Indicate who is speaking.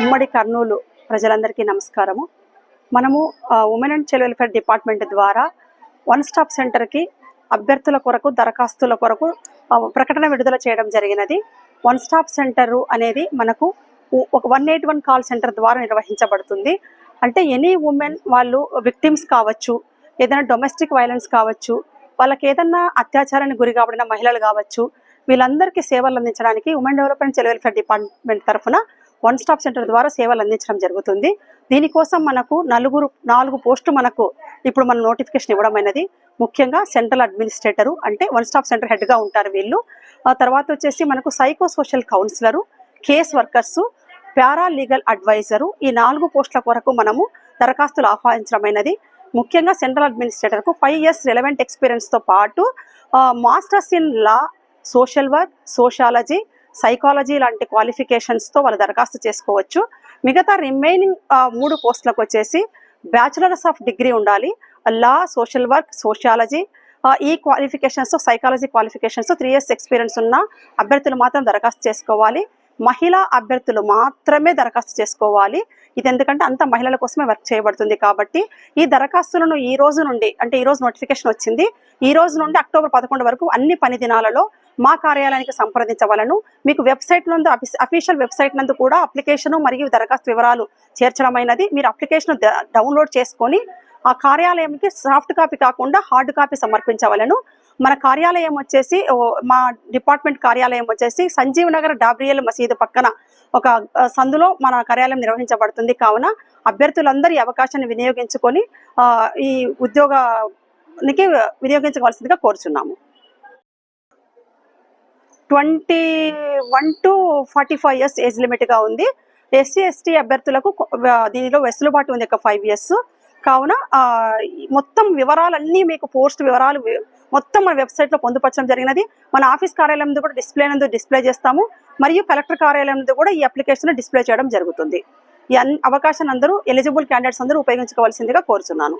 Speaker 1: ఉమ్మడి కర్నూలు ప్రజలందరికీ నమస్కారము. మనము women and child welfare department ద్వారా వన్ స్టాప్ సెంటర్కి అభ్యర్థుల కొరకు దరఖాస్తుల కొరకు ప్రకటన విడుదల చేయడం జరిగినది. వన్ స్టాప్ సెంటర్ అనేది మనకు ఒక one eight one call centre ద్వారా నిర్వహించబడుతుంది. అంటే ఎనీ ఉమెన్ వాళ్ళు విక్టిమ్స్ కావచ్చు ఏదైనా డొమెస్టిక్ వైలెన్స్ కావచ్చు వాళ్ళకి ఏదన్నా అత్యాచారానికి గురి కాబడిన మహిళలు కావచ్చు వీళ్ళందరికీ సేవలు అందించడానికి women development child welfare department తరఫున వన్ స్టాప్ సెంటర్ ద్వారా సేవలు అందించడం జరుగుతుంది. దీనికోసం మనకు నలుగురు నాలుగు పోస్టు మనకు ఇప్పుడు మన నోటిఫికేషన్ ఇవ్వడమైనది ముఖ్యంగా సెంట్రల్ అడ్మినిస్ట్రేటరు అంటే వన్ స్టాప్ సెంటర్ హెడ్గా ఉంటారు వీళ్ళు. ఆ తర్వాత వచ్చేసి మనకు psycho social counsellor case workers paralegal advisor ఈ నాలుగు పోస్టుల కొరకు మనము దరఖాస్తులు ఆహ్వానించడమైనది ముఖ్యంగా సెంట్రల్ అడ్మినిస్ట్రేటర్కు ఫైవ్ ఇయర్స్ రిలవెంట్ ఎక్స్పీరియన్స్తో పాటు masters in law social work sociology psychology లాంటి క్వాలిఫికేషన్స్తో వాళ్ళు దరఖాస్తు చేసుకోవచ్చు. మిగతా రిమైనింగ్ మూడు పోస్టులకు వచ్చేసి బ్యాచులర్స్ ఆఫ్ డిగ్రీ ఉండాలి. లా సోషల్ వర్క్ సోషాలజీ ఈ qualifications psychology qualifications three years experience ఉన్న అభ్యర్థులు మాత్రం దరఖాస్తు చేసుకోవాలి. మహిళా అభ్యర్థులు మాత్రమే దరఖాస్తు చేసుకోవాలి. ఇది ఎందుకంటే అంత మహిళల కోసమే వర్క్ చేయబడుతుంది కాబట్టి ఈ దరఖాస్తులను ఈ రోజు నుండి అంటే ఈ రోజు నోటిఫికేషన్ వచ్చింది. ఈ రోజు నుండి అక్టోబర్ పదకొండు వరకు అన్ని పని దినాలలో మా కార్యాలయానికి సంప్రదించవలను. మీకు వెబ్సైట్ నందు అఫీషియల్ వెబ్సైట్ నందు కూడా అప్లికేషన్ మరియు దరఖాస్తు వివరాలు చేర్చడమైనది. మీరు అప్లికేషన్ డౌన్లోడ్ చేసుకొని ఆ కార్యాలయంకి సాఫ్ట్ కాపీ కాకుండా హార్డ్ కాపీ సమర్పించవలను. మన కార్యాలయం వచ్చేసి ఓ, మా డిపార్ట్మెంట్ కార్యాలయం వచ్చేసి సంజీవ్ నగర్ డాబ్రియల్ మసీదు పక్కన ఒక సందులో మన కార్యాలయం నిర్వహించబడుతుంది. కావున అభ్యర్థులందరి అవకాశాన్ని వినియోగించుకొని ఈ ఉద్యోగానికి వినియోగించవలసిందిగా కోరుచున్నాము. Twenty one to forty five years age లిమిట్గా ఉంది. ఎస్సీ ఎస్టీ అభ్యర్థులకు దీనిలో వెసులుబాటు ఉంది ఒక ఫైవ్ ఇయర్స్. కావున మొత్తం వివరాలన్నీ మీకు పోస్ట్ వివరాలు మొత్తం మన వెబ్సైట్లో పొందుపరచడం జరిగినది. మన ఆఫీస్ కార్యాలయం కూడా డిస్ప్లే నందు డిస్ప్లే చేస్తాము. మరియు కలెక్టర్ కార్యాలయం కూడా ఈ అప్లికేషన్ డిస్ప్లే చేయడం జరుగుతుంది. ఈ అవకాశాన్ని అందరూ ఎలిజిబుల్ క్యాండిడేట్స్ అందరూ ఉపయోగించుకోవాల్సిందిగా కోరుచున్నాను.